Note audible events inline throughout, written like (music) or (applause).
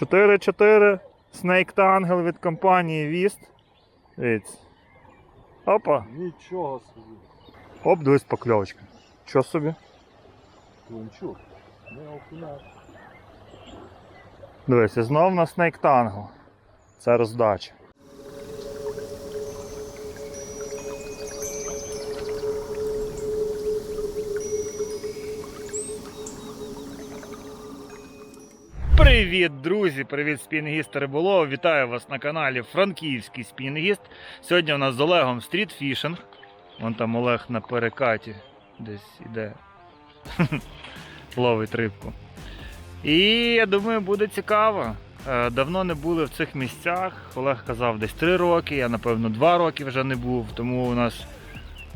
4-4 Snake Tangle від компанії Віст. Дивіться. Опа. Нічого собі. Оп, дивись покльовочка. Що собі? Клинчук. Не окуляр. Дивись, і знов на Snake Tangle. Це роздача. Привіт, друзі! Привіт, спінгіст Риболов. Вітаю вас на каналі Франківський спінгіст. Сьогодні у нас з Олегом стрітфішинг. Вон там Олег на перекаті десь іде. (laughs) Ловить рибку. І я думаю, буде цікаво. Е, Давно не були в цих місцях. Олег казав десь 3 роки, я напевно 2 роки вже не був, тому у нас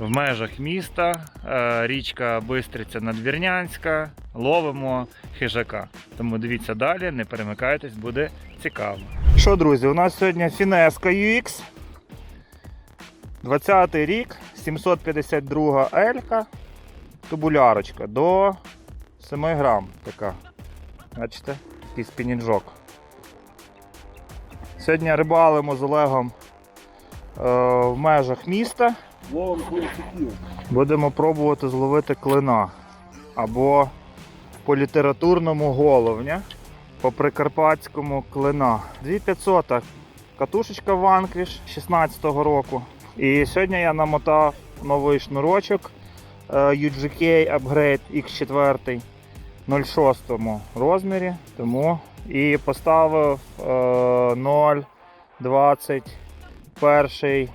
в межах міста е, річка Бистриця Надвірнянська, ловимо хижака. Тому дивіться далі, не перемикайтесь, буде цікаво. Що, друзі, у нас сьогодні фінеска UX. 20 й рік, 752 Елька, тубулярочка до 7 грам така. Бачите, такий спініджок. Сьогодні рибалимо з Олегом е, в межах міста. Ловом клончуків. Будемо пробувати зловити клина. Або по літературному головня, по прикарпатському клина. 2500 катушечка Vanquish 16-го року. І сьогодні я намотав новий шнурочок е, UGK Upgrade X4 06 розмірі. Тому і поставив е, 0,21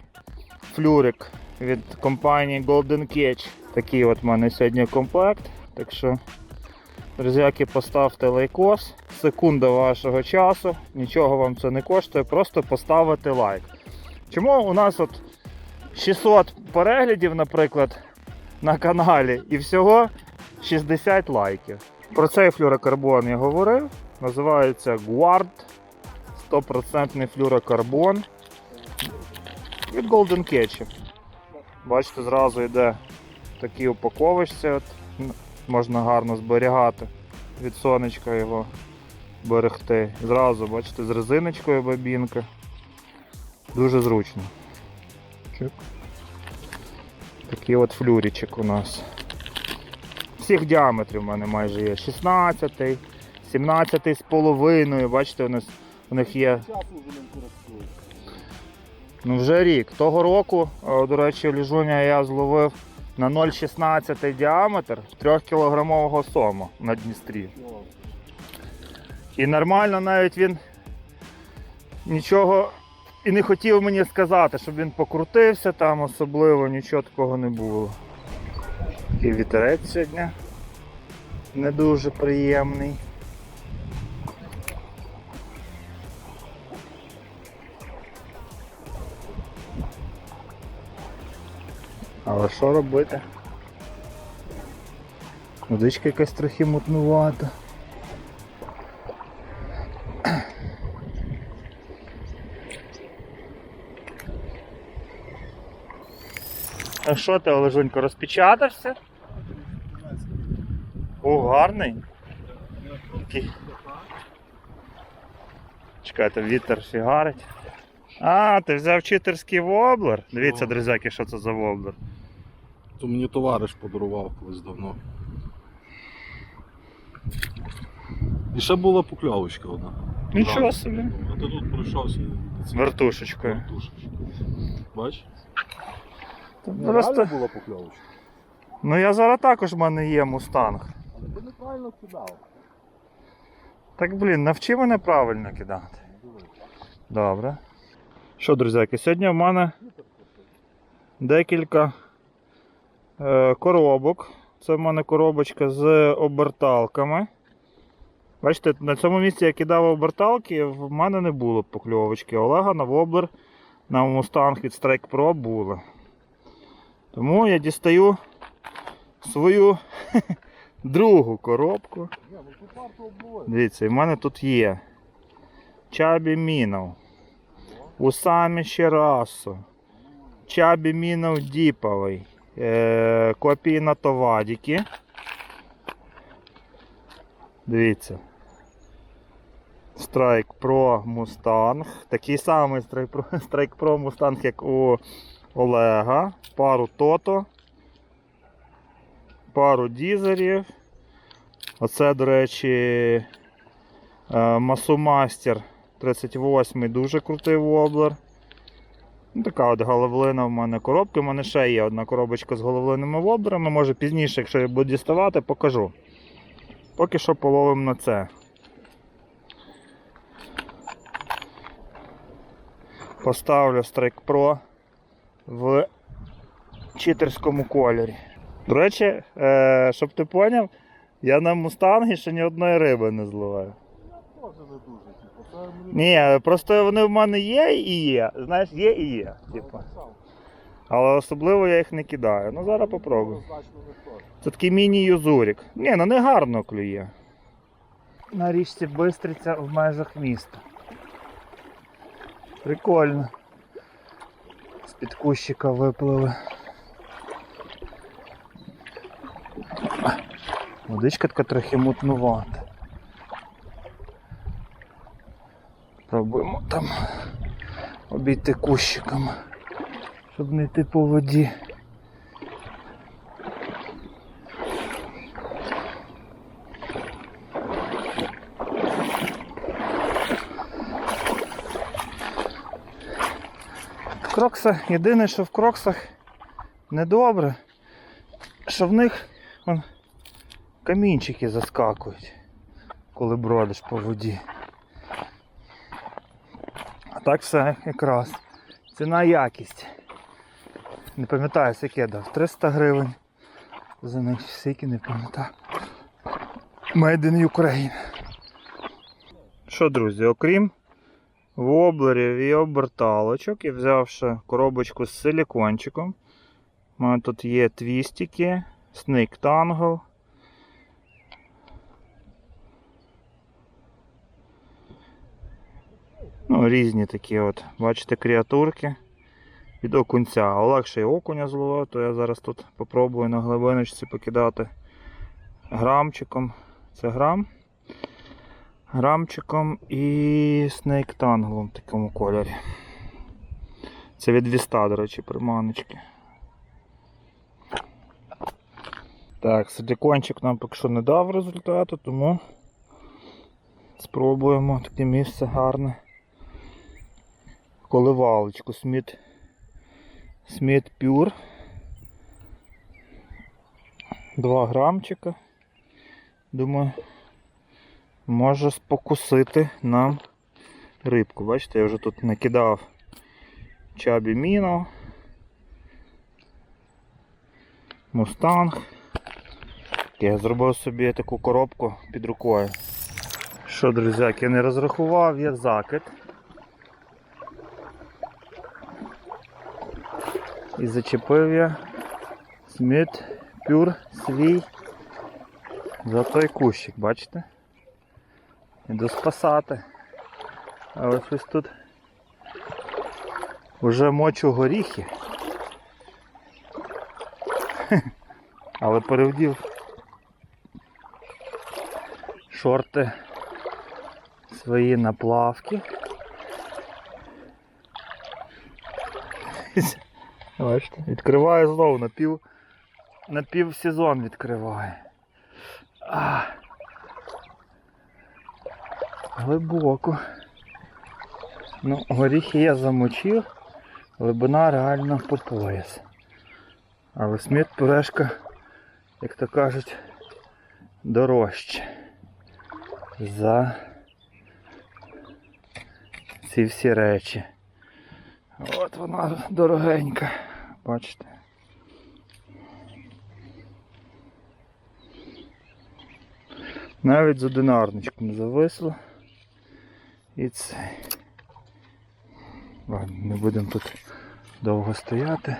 флюрик від компанії Golden Catch. Такий от в мене сьогодні комплект. Так що, друзяки, поставте лайкос. Секунда вашого часу. Нічого вам це не коштує, просто поставити лайк. Чому у нас от 600 переглядів, наприклад, на каналі і всього 60 лайків. Про цей флюрокарбон я говорив. Називається Guard. 100% флюрокарбон. Від Golden Catch. Бачите, зразу йде такі упаковочці. От. Можна гарно зберігати від сонечка його берегти. Зразу, бачите, з резиночкою бабінка. Дуже зручно. Чик. Такий от флюрічик у нас. Всіх діаметрів в мене майже є. 16, 17 з половиною. Бачите, у нас у них є Ну вже рік. Того року, е, до речі, ліжуня я зловив на 0,16 діаметр 3 кілограмового сома на Дністрі. І нормально навіть він нічого і не хотів мені сказати, щоб він покрутився там, особливо нічого такого не було. І вітерець сьогодні не дуже приємний. Але що робити? Водичка якась трохи мутнувата. А що ти, Олежунько, розпечатався? О, гарний. Такий. Чекайте, вітер фігарить. А, ти взяв читерський воблер. Дивіться, друзяки, що це за воблер. То мені товариш подарував колись давно. І ще була покльовочка одна. Нічого собі. А ти тут пройшовся Вертушечкою. вертушечки. Бач? Просто. була покльовочка. Ну я зараз також в мене є мустанг. Але ти неправильно кидав. Так блін, навчи мене правильно кидати. Добре. Що, друзяки, сьогодні в мене декілька коробок. Це в мене коробочка з оберталками. Бачите, на цьому місці я кидав оберталки, в мене не було покльовочки. Олега на воблер на Mustang від Strike Pro було. Тому я дістаю свою (laughs) другу коробку. Дивіться, в мене тут є Чабі Мінов, Усамі Щерасо, Чабі Мінов Діповий, е, копії на Товадіки. Дивіться. Strike Pro Mustang. Такий самий Strike Pro, (laughs) Strike Pro Mustang, як у Олега. Пару Тото. Пару дізерів. Оце, до речі, е, Масумастер 38 дуже крутий воблер. Ну, така от головлина в мене коробка. У мене ще є одна коробочка з головлинними воблерами. Може пізніше, якщо я буду діставати, покажу. Поки що половимо на це. Поставлю Strike Pro в читерському кольорі. До речі, е, щоб ти поняв, я на мустангі ще ні одної риби не зловив. Може не дуже, Ні, просто вони в мене є і є. Знаєш, є і є. Типу. Але особливо я їх не кидаю. Ну зараз попробую. Це такий міні-юзурік. Ні, ну не гарно клює. На річці Бистриця в межах міста. Прикольно. З-під кущика виплили. Водичка така трохи мутнувата. Пробуємо там обійти кущиком, щоб не йти по воді. Крокса, єдине, що в кроксах недобре, що в них вон, камінчики заскакують, коли бродиш по воді. Так все якраз. Ціна якість. Не пам'ятаю, скільки я дав. 300 гривень. За них скільки не пам'ятаю. Made in Ukraine. Що, друзі, окрім воблерів і оберталочок і взявши коробочку з силікончиком. У мене тут є твістики, Snake Tangle. Ну, різні такі от, бачите, креатурки від окунця. А легше і окуня зловити, то я зараз тут попробую на глибиночці покидати грамчиком. Це грам грамчиком і снейктанглом в такому кольорі. Це від віста, до речі, приманочки. Так, силікончик нам поки що не дав результату, тому спробуємо таке місце гарне. Коливалочку Сміт Сміт Пюр. 2 грамчика. Думаю, може спокусити нам рибку. Бачите, я вже тут накидав чабі міно, мустанг. Я зробив собі таку коробку під рукою. Що, друзяки, я не розрахував, я закид. І зачепив я Сміт Пюр свій за той кущик, бачите? Іду спасати. Але щось тут вже мочу горіхи. (laughs) Але перевдів шорти свої наплавки. (laughs) Бачите, відкриваю знову на пів, на пів сезон відкриває. А. Глибоко. Ну, горіхи я замочив, глибина реально по пояс. Але сміт пюрешка, як то кажуть, дорожче за ці всі речі. От вона дорогенька, бачите. Навіть з одинарничком зависло. І це. Ладно, не будемо тут довго стояти.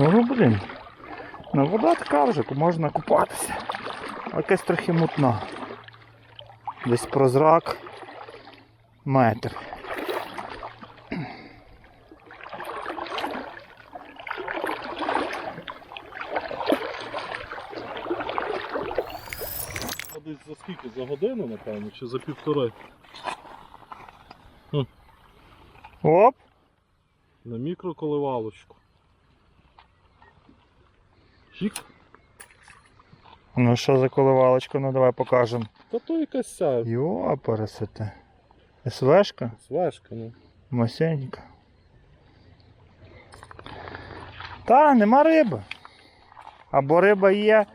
О, блін. Ну, вода така вже, можна купатися. А Якась трохи мутна. Десь прозрак метр. Десь за скільки? За годину, напевно, чи за півтори? Оп! На мікроколивалочку. Чик. Ну що за коливалочка? Ну давай покажемо. Та то якась ця Йо, пересете. СВшка, свежка, ну. масенька. Та, нема риби. Або риба є,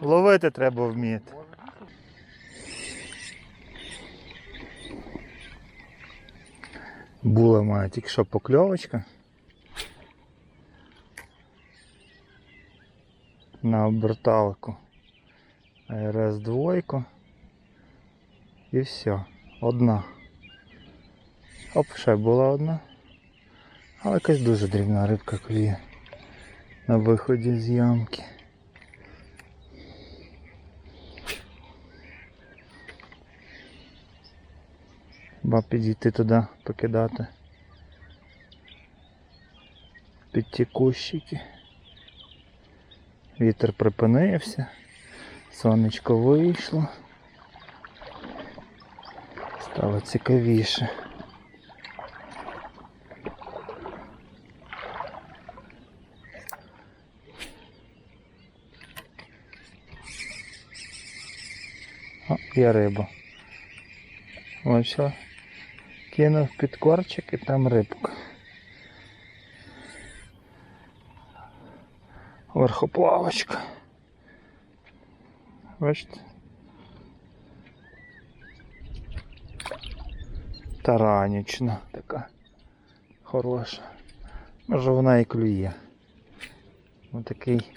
ловити треба вміти. Була мене тільки що покльовочка. На оберталку. РС двойку. І все. Одна. Оп, ще була одна. Але якась дуже дрібна рибка клює. На виході з ямки. Ба підійти туди, покидати. Під ті кущики. Вітер припинився. Сонечко вийшло. Стало цікавіше. О, є риба. Ось що. Кинув під корчик і там рибка. Верхоплавочка. Бачите? Таранічна така. Хороша. Може вона і клює. Ось такий.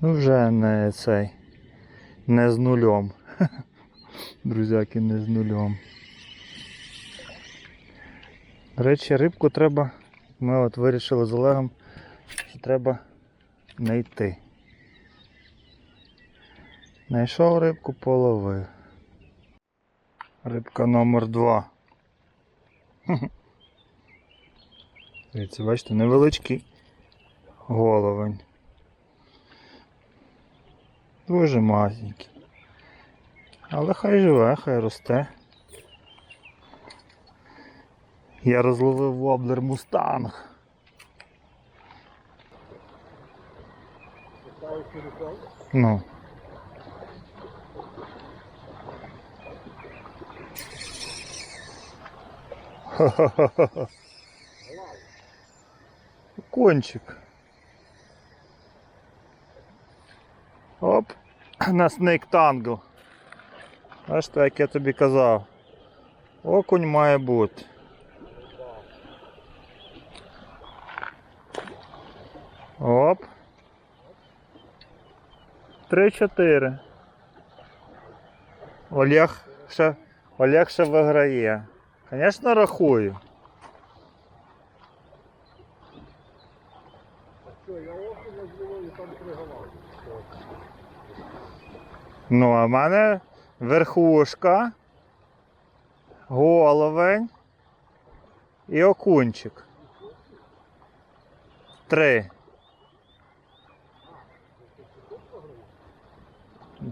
Ну вже не цей. Не з нульом. (laughs) Друзяки, не з нульом. До речі, рибку треба. Ми от вирішили з Олегом, що треба знайти. Знайшов рибку, половив. Рибка номер два. (laughs) Дивіться, бачите, невеличкий головень. Дуже маленький. Але хай живе, хай росте. Я розловив воблер мустанг. Ну. Ха-ха-ха. (laughs) Кончик. Оп, на Snake Tangle. Бачите, як я тобі казав. Окунь має бути. 3-4. Олег ще Олег ще виграє. Звісно, рахую. Ну, а в мене верхушка, головень і окунчик. Три.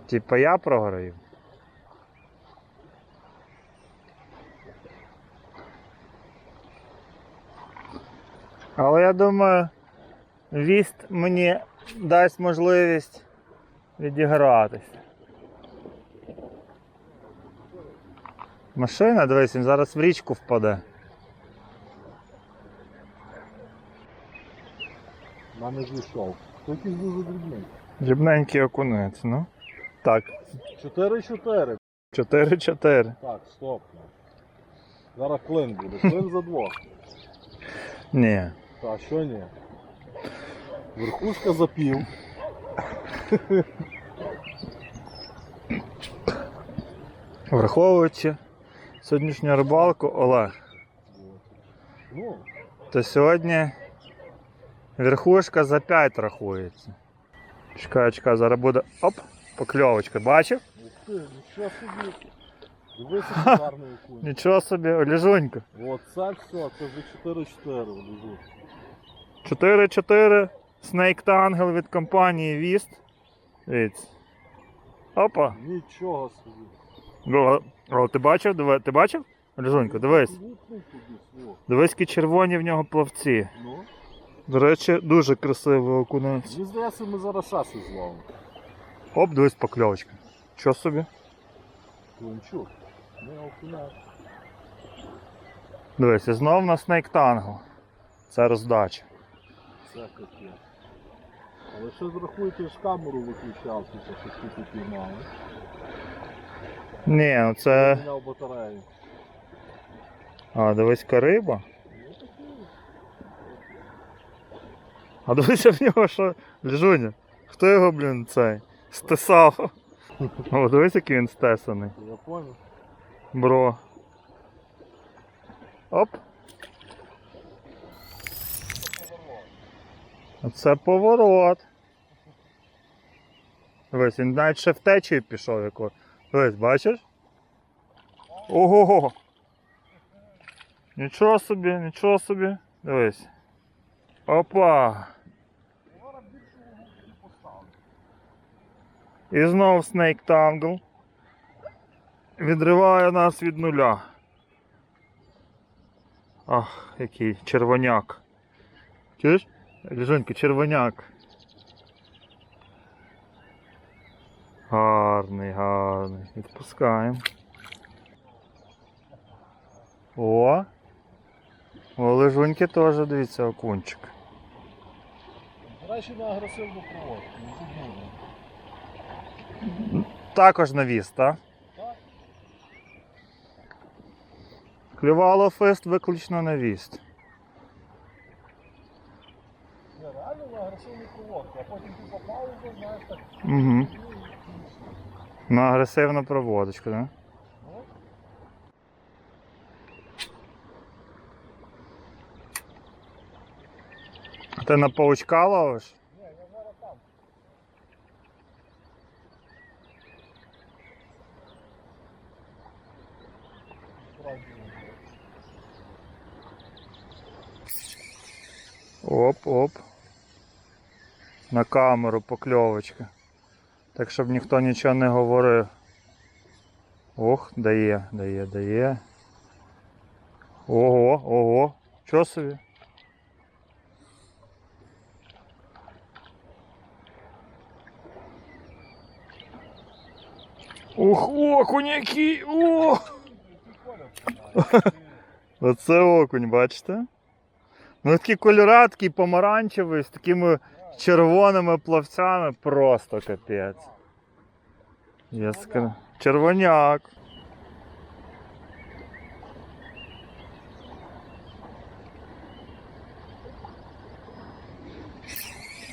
Типа я програю. Але я думаю, віст мені дасть можливість відігратися. Машина, дивись, він зараз в річку впаде. В мене зійшов. Це якийсь дуже дрібний. Дрібненький окунець, ну. Так, 4-4. 4-4. Так, стоп. Зараз клин буде. Клин за двох. Ні. Та що ні? Верхушка запів. Враховуючи сьогоднішню рибалку, Олег, Ну, то сьогодні верхушка за 5 рахується. Чекай, чекай, зараз буде. Оп, покльовочка. Бачив? Нічого собі. Дивися, гарний окунь. Нічого собі, ліжунька. От це все, це вже 4-4 лежу. 4-4 Snake Tangle від компанії Віст. Дивіться. Опа. Нічого собі. О, о, ти бачив? Диви- Ти бачив? Ліжунька, дивись. Лупнув кудись, о. Дивись, які червоні в нього плавці. Ну, До речі, дуже красивий окунець. мені здається, ми зараз шаси зловимо. Оп, дивись покльовочка. Що собі? Клончук. Не окуняк. Дивись, і знов на Snake Tangle. Це роздача. Це таке. Але ще зрахуйте, я ж камеру виключав, типу, щоб ти піймали. Ні, ну це. Міняв батарею. А, дивись риба. Ну. А дивися в нього що. Ліжуня. Хто його, блін, цей? Стесав. О, дивись, який він стесаний. Я понял. Бро. Оп. Це поворот. Дивись, він навіть ще в течію пішов яку. Дивись, бачиш? Ого. Нічого собі, нічого собі. Дивись. Опа. І знов Snake Tangle. Відриває нас від нуля. Ах, який червоняк. Чуєш? Ліжонька, червоняк. Гарний, гарний. Відпускаємо. О! У лежуньки теж дивіться окунчик. Краще на агресивну проводку. Також навіс, так? Клювало фест виключно на віст. Реально на агресивну проводку, а потім ти попав вже, знаєш, так. Угу. На агресивну проводочку, так? Ну, Ти на паучка ловиш? ні, я зараз там. Справді. Оп, оп. На камеру покльовочка. Так, щоб ніхто нічого не говорив. Ох, дає, дає, дає. Ого, ого. Чого собі? Ух, окунь який! О! (laughs) Оце окунь, бачите? Ну такі кольора, такий помаранчевий, з такими червоними плавцями, просто капець. Яскра... Червоняк.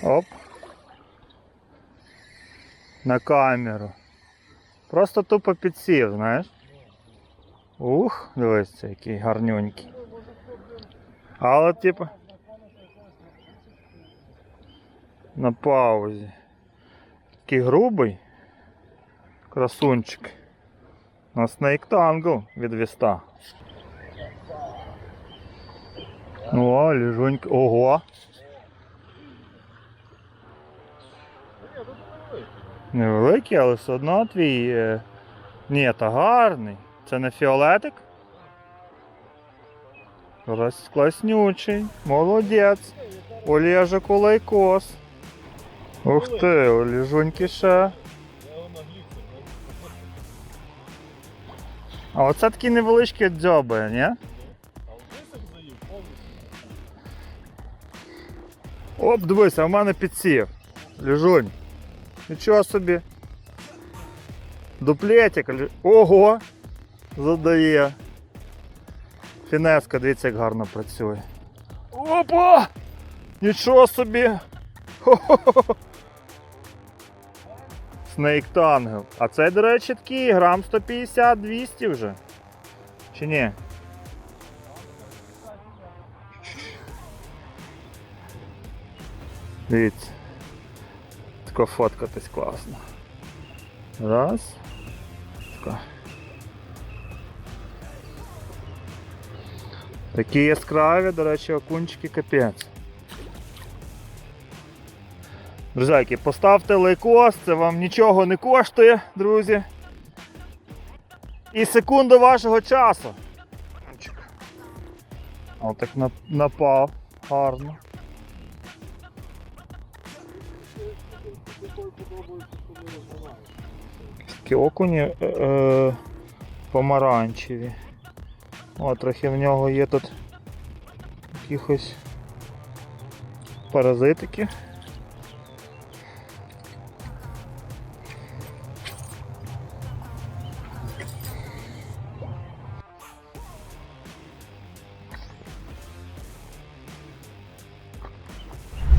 Оп. На камеру. Просто тупо підсів, знаєш? Ух, дивись, який гарнюнький. Але типу. На паузі. Такий грубий. Красунчик. На Snake Tangle від віста. О, ліжунька. Ого. Невеликий, але все одно твій. е, Ні, та гарний. Це не фіолетик? Раз класнючий. Молодець. Олежик Олейкос. Ух ти, Олежуньки ще. А оце такі невеличкі дзьоби, ні? Оп, дивися, в мене підсів. Лежунь. Нічого собі. Дуплетик. Ого! Задає. Фінеска, дивіться, як гарно працює. Опа! Нічого собі! Хо-хо-хо! Snake Tangle. А це, до речі, такий грам 150-200 вже. Чи ні? Дивіться. Сонечко фоткатись класно. Раз. Така. Такі яскраві, до речі, окунчики капець. Друзяки, поставте лайкос, це вам нічого не коштує, друзі. І секунду вашого часу. О, так напав. Гарно. Такі окуні е, е, помаранчеві. О, трохи в нього є тут якихось паразитики.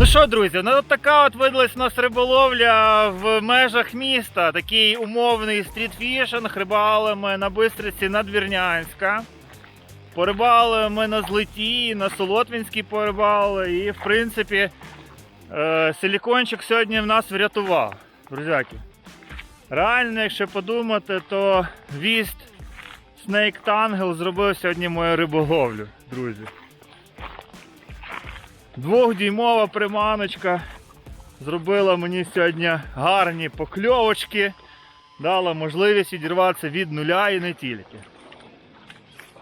Ну що, друзі, ну от така от видалась у нас риболовля в межах міста. Такий умовний стрітфішинг. Рибали ми на Бистриці Надвірнянська. Порибали ми на злиті, на Солотвінській порибали. І, в принципі, е, силікончик сьогодні в нас врятував. Друзяки. Реально, якщо подумати, то віст Snake Tangle зробив сьогодні мою риболовлю, друзі. Двохдюймова приманочка зробила мені сьогодні гарні покльовочки, дала можливість відірватися від нуля і не тільки.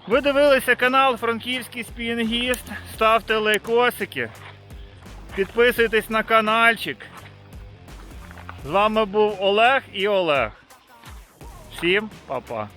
Ви дивилися канал Франківський спінгіст. Ставте лайкосики, підписуйтесь на каналчик. З вами був Олег і Олег. Всім па-па.